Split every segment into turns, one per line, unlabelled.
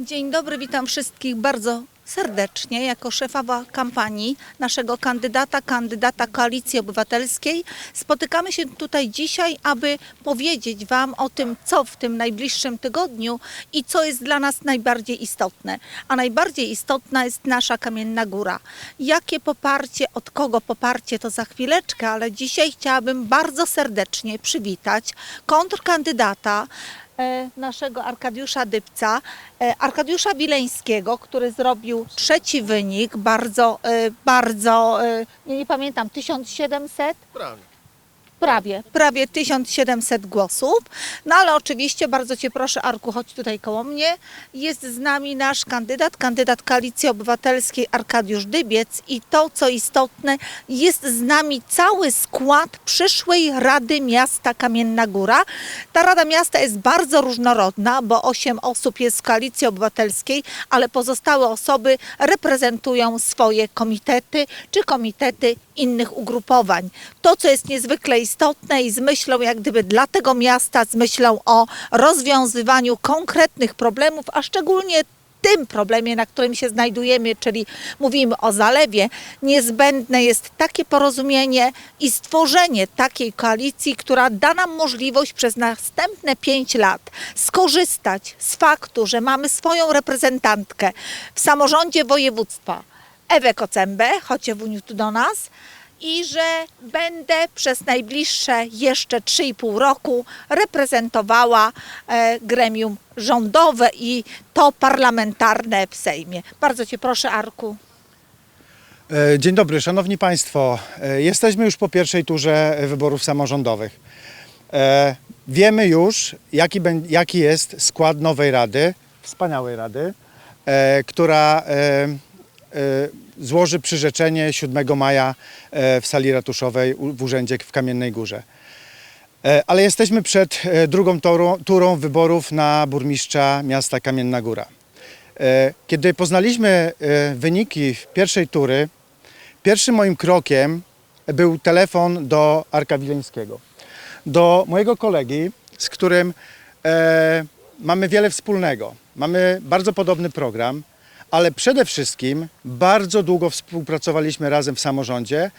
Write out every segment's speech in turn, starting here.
Dzień dobry, witam wszystkich bardzo serdecznie jako szefowa kampanii naszego kandydata, kandydata Koalicji Obywatelskiej. Spotykamy się tutaj dzisiaj, aby powiedzieć Wam o tym, co w tym najbliższym tygodniu i co jest dla nas najbardziej istotne. A najbardziej istotna jest nasza Kamienna Góra. Jakie poparcie, od kogo poparcie, to za chwileczkę, ale dzisiaj chciałabym bardzo serdecznie przywitać kontrkandydata naszego Arkadiusza Dybca, e, Arkadiusza Wileńskiego, który zrobił trzeci wynik, bardzo, e, bardzo, e, nie, nie pamiętam, 1700?
Prawie.
Prawie, prawie 1700 głosów. No ale oczywiście bardzo Cię proszę, Arku, chodź tutaj koło mnie. Jest z nami nasz kandydat, kandydat Koalicji Obywatelskiej Arkadiusz Dybiec i to, co istotne, jest z nami cały skład przyszłej Rady Miasta Kamienna Góra. Ta Rada Miasta jest bardzo różnorodna, bo 8 osób jest z Koalicji Obywatelskiej, ale pozostałe osoby reprezentują swoje komitety czy komitety innych ugrupowań. To, co jest niezwykle istotne i z myślą jak gdyby dla tego miasta, z myślą o rozwiązywaniu konkretnych problemów, a szczególnie tym problemie, na którym się znajdujemy, czyli mówimy o zalewie, niezbędne jest takie porozumienie i stworzenie takiej koalicji, która da nam możliwość przez następne pięć lat skorzystać z faktu, że mamy swoją reprezentantkę w samorządzie województwa, Ewę Kocembę, Wuniu tu do nas, i że będę przez najbliższe jeszcze 3,5 roku reprezentowała e, gremium rządowe i to parlamentarne w Sejmie. Bardzo Cię proszę, Arku.
E, Dzień dobry, szanowni państwo. E, Jesteśmy już po pierwszej turze wyborów samorządowych. Wiemy już, jaki, jaki jest skład nowej rady, wspaniałej rady, która złoży przyrzeczenie 7 maja e, w sali ratuszowej w urzędzie w Kamiennej Górze. E, Ale jesteśmy przed e, drugą turą, wyborów na burmistrza miasta Kamienna Góra. E, Kiedy poznaliśmy e, wyniki pierwszej tury, pierwszym moim krokiem był telefon do Arka Wileńskiego. Do mojego kolegi, z którym e, mamy wiele wspólnego. Mamy bardzo podobny program, ale przede wszystkim bardzo długo współpracowaliśmy razem w samorządzie.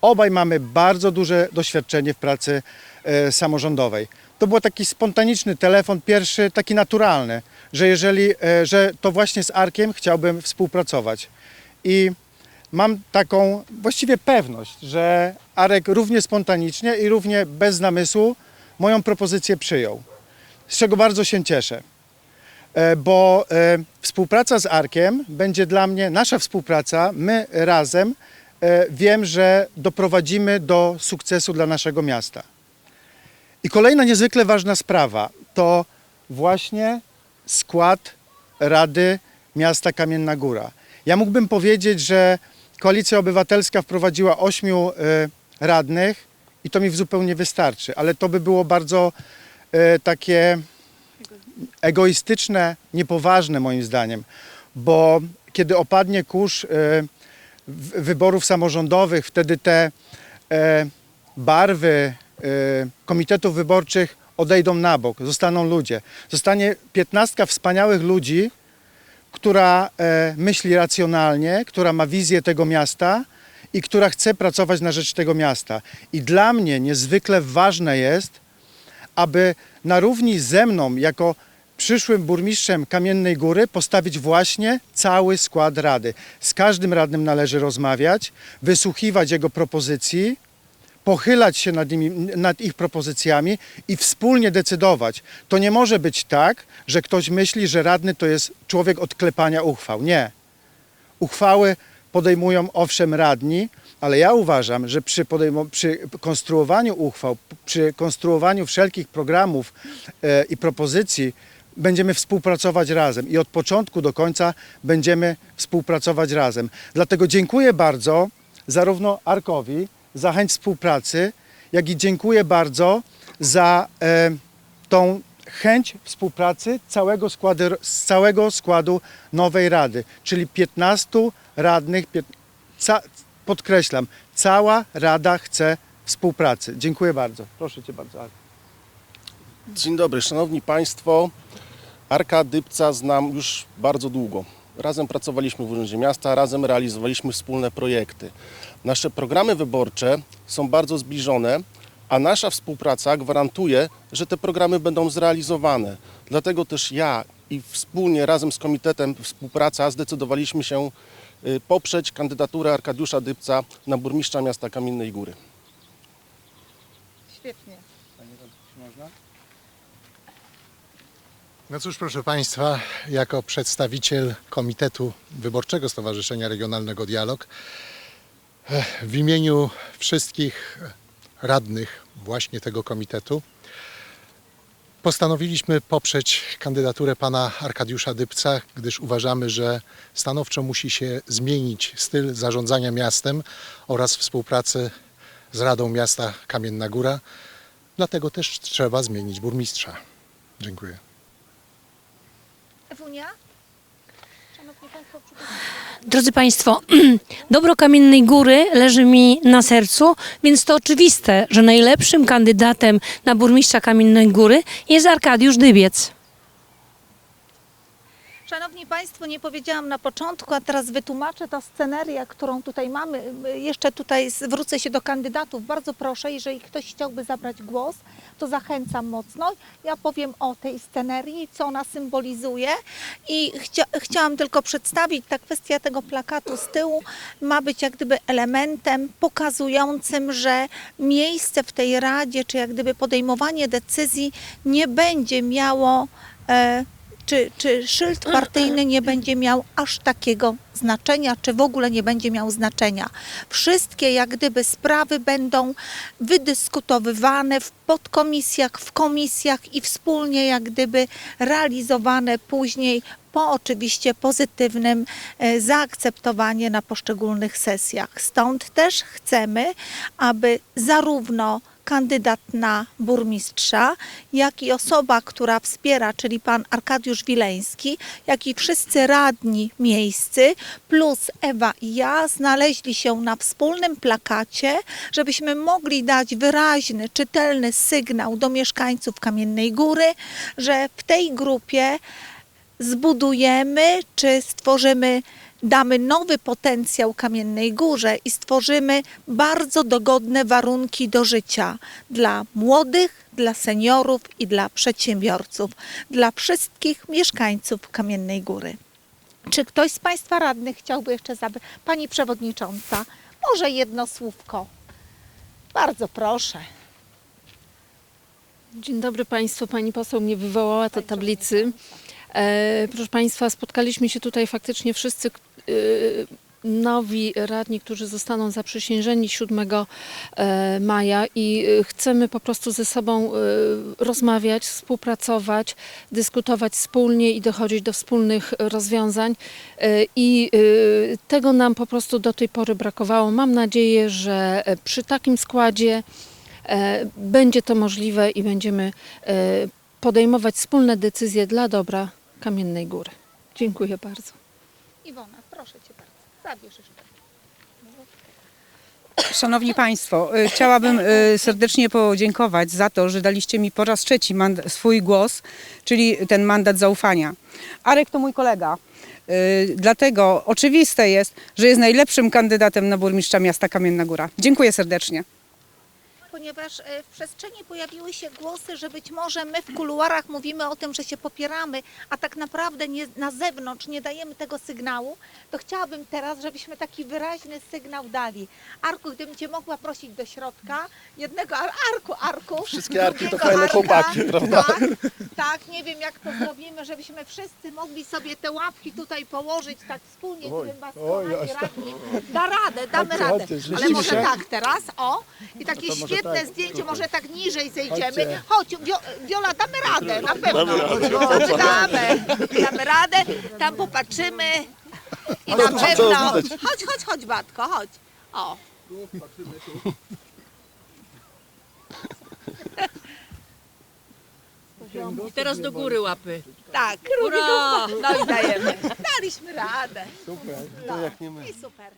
Obaj mamy bardzo duże doświadczenie w pracy e, samorządowej. To był taki spontaniczny telefon, pierwszy, taki naturalny, że jeżeli, e, że to właśnie z Arkiem chciałbym współpracować. I mam taką właściwie pewność, że Arek równie spontanicznie i równie bez namysłu moją propozycję przyjął. Z czego bardzo się cieszę. E, Bo e, współpraca z Arkiem będzie dla mnie, nasza współpraca, my razem e, wiem, że doprowadzimy do sukcesu dla naszego miasta. I kolejna niezwykle ważna sprawa to właśnie skład Rady Miasta Kamienna Góra. Ja mógłbym powiedzieć, że Koalicja Obywatelska wprowadziła ośmiu radnych i to mi zupełnie wystarczy, ale to by było bardzo takie egoistyczne, niepoważne moim zdaniem, bo kiedy opadnie kurz e, wyborów samorządowych, wtedy te e, barwy e, komitetów wyborczych odejdą na bok, zostaną ludzie. Zostanie piętnastka wspaniałych ludzi, która myśli racjonalnie, która ma wizję tego miasta i która chce pracować na rzecz tego miasta. I dla mnie niezwykle ważne jest, aby na równi ze mną, jako przyszłym burmistrzem Kamiennej Góry, postawić właśnie cały skład rady. Z każdym radnym należy rozmawiać, wysłuchiwać jego propozycji, pochylać się nad, nimi, nad ich propozycjami i wspólnie decydować. To nie może być tak, że ktoś myśli, że radny to jest człowiek od klepania uchwał. Nie. Uchwały podejmują owszem radni, ale ja uważam, że przy, przy konstruowaniu uchwał, przy konstruowaniu wszelkich programów e, i propozycji będziemy współpracować razem i od początku do końca będziemy współpracować razem. Dlatego dziękuję bardzo zarówno Arkowi za chęć współpracy, jak i dziękuję bardzo za e, tą chęć współpracy całego składu, z całego składu nowej rady, czyli 15 radnych, ca, podkreślam, cała rada chce współpracy. Dziękuję bardzo. Proszę Cię bardzo.
Dzień dobry, szanowni państwo. Arka Dybca znam już bardzo długo. Razem pracowaliśmy w Urzędzie Miasta, razem realizowaliśmy wspólne projekty. Nasze programy wyborcze są bardzo zbliżone, a nasza współpraca gwarantuje, że te programy będą zrealizowane. Dlatego też ja i wspólnie razem z Komitetem Współpraca zdecydowaliśmy się y, poprzeć kandydaturę Arkadiusza Dybca na burmistrza miasta Kamiennej Góry.
Świetnie.
No cóż, proszę Państwa, jako przedstawiciel Komitetu Wyborczego Stowarzyszenia Regionalnego Dialog, eh, w imieniu wszystkich radnych właśnie tego komitetu postanowiliśmy poprzeć kandydaturę pana Arkadiusza Dybca, gdyż uważamy, że stanowczo musi się zmienić styl zarządzania miastem oraz współpracy z Radą Miasta Kamienna Góra. Dlatego też trzeba zmienić burmistrza. Dziękuję.
Ewunia?
Drodzy Państwo, dobro Kamiennej Góry leży mi na sercu, więc to oczywiste, że najlepszym kandydatem na burmistrza Kamiennej Góry jest Arkadiusz Dybiec.
Szanowni Państwo, nie powiedziałam na początku, a teraz wytłumaczę ta sceneria, którą tutaj mamy. Jeszcze tutaj zwrócę się do kandydatów. Bardzo proszę, jeżeli ktoś chciałby zabrać głos, to zachęcam mocno. Ja powiem o tej scenerii, co ona symbolizuje i chcia, chciałam tylko przedstawić, ta kwestia tego plakatu z tyłu ma być jak gdyby elementem pokazującym, że miejsce w tej Radzie, czy jak gdyby podejmowanie decyzji nie będzie miało e, czy, czy szyld partyjny nie będzie miał aż takiego znaczenia, czy w ogóle nie będzie miał znaczenia. Wszystkie jak gdyby sprawy będą wydyskutowywane w podkomisjach, w komisjach i wspólnie jak gdyby realizowane później po oczywiście pozytywnym e, zaakceptowanie na poszczególnych sesjach. Stąd też chcemy, aby zarówno kandydat na burmistrza, jak i osoba, która wspiera, czyli pan Arkadiusz Wileński, jak i wszyscy radni miejscy, plus Ewa i ja, znaleźli się na wspólnym plakacie, żebyśmy mogli dać wyraźny, czytelny sygnał do mieszkańców Kamiennej Góry, że w tej grupie zbudujemy czy stworzymy, damy nowy potencjał Kamiennej Górze i stworzymy bardzo dogodne warunki do życia dla młodych, dla seniorów i dla przedsiębiorców, dla wszystkich mieszkańców Kamiennej Góry. Czy ktoś z Państwa radnych chciałby jeszcze zabrać? Pani Przewodnicząca, może jedno słówko. Bardzo proszę.
Dzień dobry Państwu. Pani poseł mnie wywołała do tablicy. E, proszę Państwa, spotkaliśmy się tutaj faktycznie wszyscy nowi radni, którzy zostaną zaprzysiężeni 7 e, maja i e, chcemy po prostu ze sobą e, rozmawiać, współpracować, dyskutować wspólnie i dochodzić do wspólnych rozwiązań. E, I tego nam po prostu do tej pory brakowało. Mam nadzieję, że e, przy takim składzie będzie to możliwe i będziemy podejmować wspólne decyzje dla dobra Kamiennej Góry. Dziękuję bardzo.
Iwona, proszę Cię bardzo. Zabierz jeszcze.
Szanowni Państwo, y, chciałabym y, serdecznie podziękować za to, że daliście mi po raz trzeci swój głos, czyli ten mandat zaufania. Arek to mój kolega. y, Dlatego oczywiste jest, że jest najlepszym kandydatem na burmistrza miasta Kamienna Góra. Dziękuję serdecznie.
Ponieważ e, w przestrzeni pojawiły się głosy, że być może my w kuluarach mówimy o tym, że się popieramy, a tak naprawdę nie, na zewnątrz nie dajemy tego sygnału, to chciałabym teraz, żebyśmy taki wyraźny sygnał dali. Arku, gdybym Cię mogła prosić do środka, jednego ar- Arku, Arku.
Wszystkie Arki to
drugiego
fajne
Arka,
chłopaki, prawda?
Tak, tak, nie wiem jak to zrobimy, żebyśmy wszyscy mogli sobie te łapki tutaj położyć tak wspólnie, gdybym Was kochani radni. Da radę, damy radę. Ale może tak teraz, o. I takie świetne zdjęcie, może tak niżej zejdziemy. Chodź, Wio- Wiola, damy radę, na pewno. Damy, damy, damy radę, tam popatrzymy i na pewno. Chodź, chodź, chodź, Batko, chodź. O.
I teraz do góry łapy.
Tak,
Ura!
no i dajemy. Daliśmy radę.
To jak nie my.
I super.